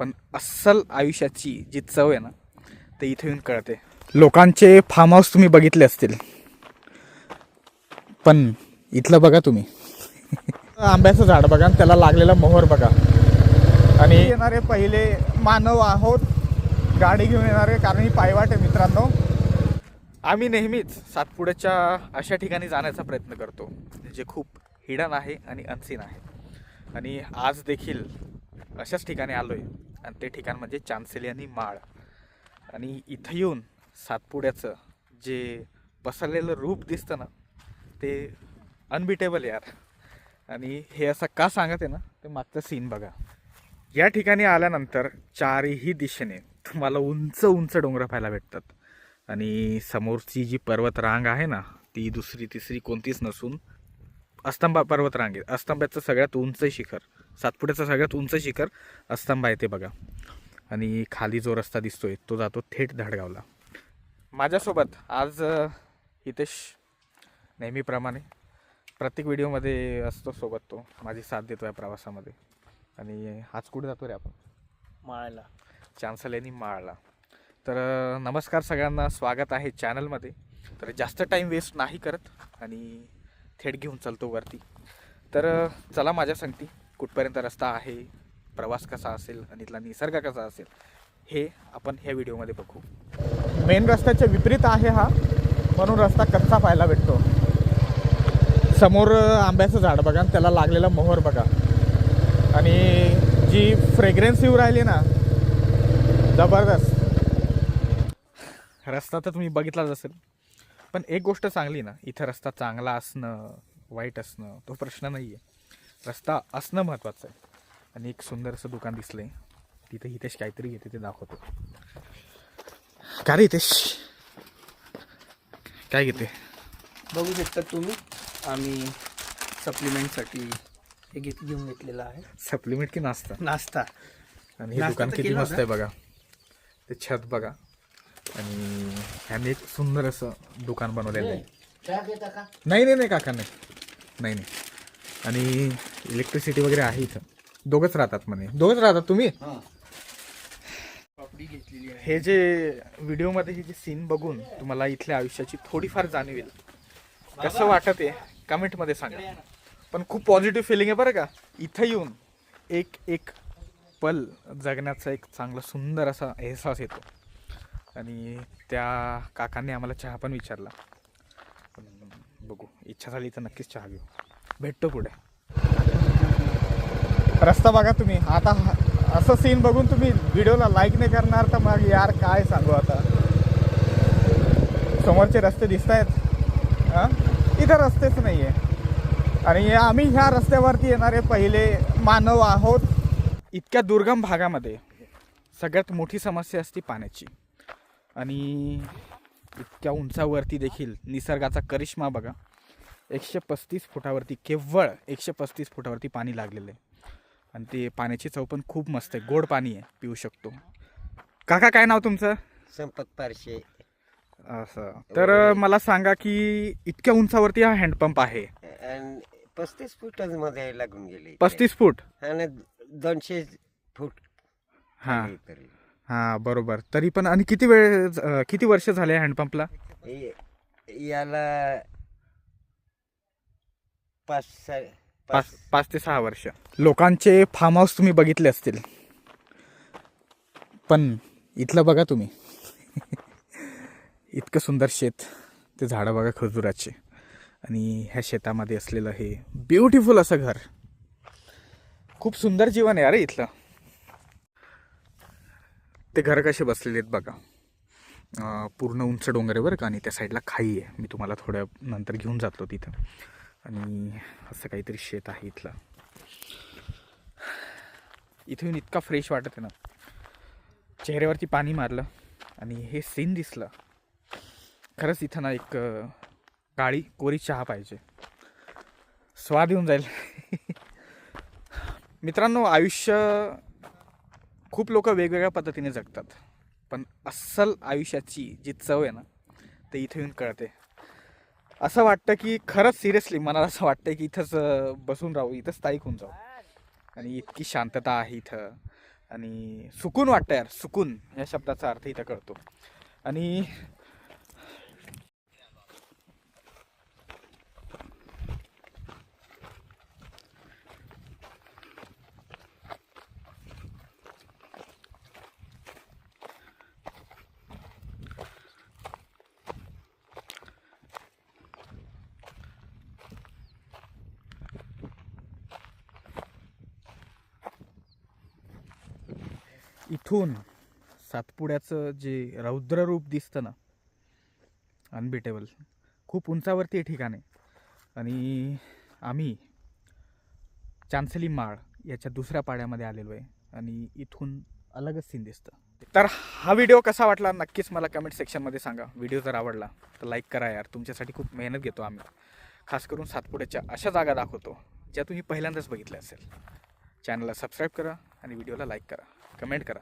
पण अस्सल आयुष्याची जी चव आहे ना ते इथे येऊन कळते. लोकांचे फार्म हाऊस तुम्ही बघितले असतील. पण इथलं बघा तुम्ही. आंब्याचं झाड बघा आणि त्याला लागलेला मोहर बघा. आणि येणारे पहिले मानव आहोत. गाडी घेऊन येणारे कारण ही पायवाट आहे मित्रांनो. आम्ही नेहमीच सातपुड्याच्या अशा ठिकाणी जाण्याचा प्रयत्न करतो जे खूप हिडन आहे आणि अनसीन आहे. आणि आज देखील अशाच ठिकाणी आलो आहे आणि ते ठिकाण म्हणजे चांसेली आणि माळ. आणि इथं येऊन सातपुड्याचं जे पसरलेलं रूप दिसतं ना ते अनबिटेबल यार. आणि हे असं का सांगत आहे ना ते मागचं सीन बघा. या ठिकाणी आल्यानंतर चारही दिशेने तुम्हाला उंच उंच डोंगर पाहायला भेटतात. आणि समोरची जी पर्वत रांग आहे ना ती दुसरी तिसरी कोणतीच नसून अस्तंबा पर्वत रांग आहे अस्तंबाचं सगळ्यात उंच शिखर. सातपुड्याचं सगळ्यात उंच शिखर अस्तंबा आहे ते बघा. आणि खाली जो रस्ता दिसतोय तो जातो थेट धाडगावला. माझ्यासोबत आज हितेश नेहमीप्रमाणे प्रत्येक व्हिडिओमध्ये असतो सोबत तो. माझी साथ देतो या प्रवासामध्ये. आणि आज कुठे जातो रे आपण? माळायला चान्सलेनी माळला. तर नमस्कार सगळ्यांना. स्वागत आहे चॅनलमध्ये तर जास्त टाईम वेस्ट नाही करत. आणि थेट घेऊन चालतो वरती. तर चला माझ्या सांगती. कुठपर्यंत रस्ता आहे प्रवास कसा असेल आणि इथला निसर्ग कसा असेल हे आपण ह्या व्हिडिओमध्ये बघू. मेन रस्त्याच्या विपरीत आहे हा म्हणून रस्ता कच्चा पाहायला भेटतो. समोर आंब्याचं झाड बघा आणि त्याला लागलेला मोहर बघा. आणि जी फ्रेग्रन्स येऊ राहिली ना जबरदस्त. रस्ता तर तुम्ही बघितलाच असेल. पण एक गोष्ट चांगली ना इथं रस्ता चांगला असणं वाईट असणं तो प्रश्न नाही आहे रस्ता असणं महत्त्वाचं आहे. आणि एक सुंदर असं दुकान दिसलंय. तिथं हितेश काहीतरी घेते ते दाखवतो. का रे हितेश? काय घेते? बघू शकता तुम्ही आम्ही सप्लिमेंटसाठी हे घेत घेऊन घेतलेलं आहे. सप्लिमेंट की नाश्ता. नाश्ता. आणि हे नाश्ता दुकान तर किती केला मस्त. आहे बघा. ते छत बघा. आणि ह्याने एक सुंदर असं दुकान बनवलेलं आहे. नाही नाही नाही काका नाही. नाही नाही. आणि इलेक्ट्रिसिटी वगैरे आहे इथं. दोघंच राहतात म्हणे. दोघंच राहतात तुम्ही? पापडी घेतलेली आहे. हे जे व्हिडिओमध्ये हे जे सीन बघून तुम्हाला इथल्या आयुष्याची थोडीफार जाणीव येईल. कसं वाटत आहे? कमेंटमध्ये सांगा. पण खूप पॉझिटिव्ह फिलिंग आहे बरं का. इथं येऊन एक एक पल जगण्याचा एक चांगला सुंदर असा एहसास येतो. आणि त्या काकांनी आम्हाला चहा पण विचारला. बघू इच्छा झाली तर नक्कीच चहा घेऊ. भेटतो पुढे. रस्ता बघा तुम्ही. आता हा- असं सीन बघून तुम्ही व्हिडिओला लाईक नाही करणार तर मग यार काय सांगू आता? समोरचे रस्ते दिसत आहेत हां? इथं रस्तेच नाही आहे आणि आम्ही ह्या रस्त्यावरती येणारे पहिले मानव आहोत. इतक्या दुर्गम भागामध्ये सगळ्यात मोठी समस्या असते पाण्याची. आणि इतक्या उंचावरती देखील निसर्गाचा करिश्मा बघा. एकशे पस्तीस फुटावरती केवळ एकशे पस्तीस फुटावरती पाणी लागलेलं आहे. आणि ते पाण्याची चव पण खूप मस्त आहे. गोड पाणी आहे पिऊ शकतो. काका काय नाव तुमचं? संपत पारशे. असं. तर मला सांगा की इतक्या उंचावरती हा हँडपंप आहे. पस्तीस फुटच मध्ये लागून गेले. पस्तीस फूट? आणि दोनशे फूट हां. हां बरोबर. तरी पण आणि किती वेळ अं, किती वर्ष झाले हँडपंपला? याला पाच पाच पाच ते सहा वर्ष. लोकांचे फार्म हाऊस तुम्ही बघितले असतील. पण इथलं बघा तुम्ही. इतकं सुंदर शेत ते झाडं बघा खजुराचे. आणि ह्या शेतामध्ये असलेलं हे ब्युटिफुल असं घर. खूप सुंदर जीवन आहे अरे इथलं. ते घर कसे बसलेले आहेत बघा. पूर्ण उंच डोंगर आहे बरं का आणि त्या साईडला खाई आहे. मी तुम्हाला थोड्या नंतर घेऊन जातो तिथं. आणि असं काहीतरी शेत आहे इथलं. इथे येऊन इतका फ्रेश वाटत आहे ना. चेहऱ्यावरती पाणी मारलं आणि हे सीन दिसलं. खरंच इथं ना एक काळी कोरी चहा पाहिजे. स्वाद येऊन जाईल. मित्रांनो आयुष्य खूप लोक वेगवेगळ्या पद्धतीने जगतात. पण अस्सल आयुष्याची जी चव आहे ना ते इथे येऊन कळते. असं वाटतं की खरंच सिरियसली मला असं वाटतं की इथंच बसून राहू इथंच स्थायिक होऊन जाऊ. आणि इतकी शांतता आहे इथं. आणि सुकून वाटतं यार सुकून या शब्दाचा अर्थ इथं कळतो. आणि इथून सातपुड्याचं जे रौद्र रूप दिसतं ना अनबिटेबल खूप उंचावरती हे ठिकाण. आहे आणि आम्ही चांसली माळ याच्या दुसऱ्या पाड्यामध्ये आलेलो आहे आणि इथून अलगच सीन दिसतं. तर हा व्हिडिओ कसा वाटला नक्कीच मला कमेंट सेक्शनमध्ये सांगा. व्हिडिओ जर आवडला तर लाईक करा यार. तुमच्यासाठी खूप मेहनत घेतो आम्ही. खास करून सातपुड्याच्या अशा जागा दाखवतो ज्या तुम्ही पहिल्यांदाच बघितल्या असेल. चॅनलला सबस्क्राईब करा आणि व्हिडिओला लाईक करा. कमेंट करा.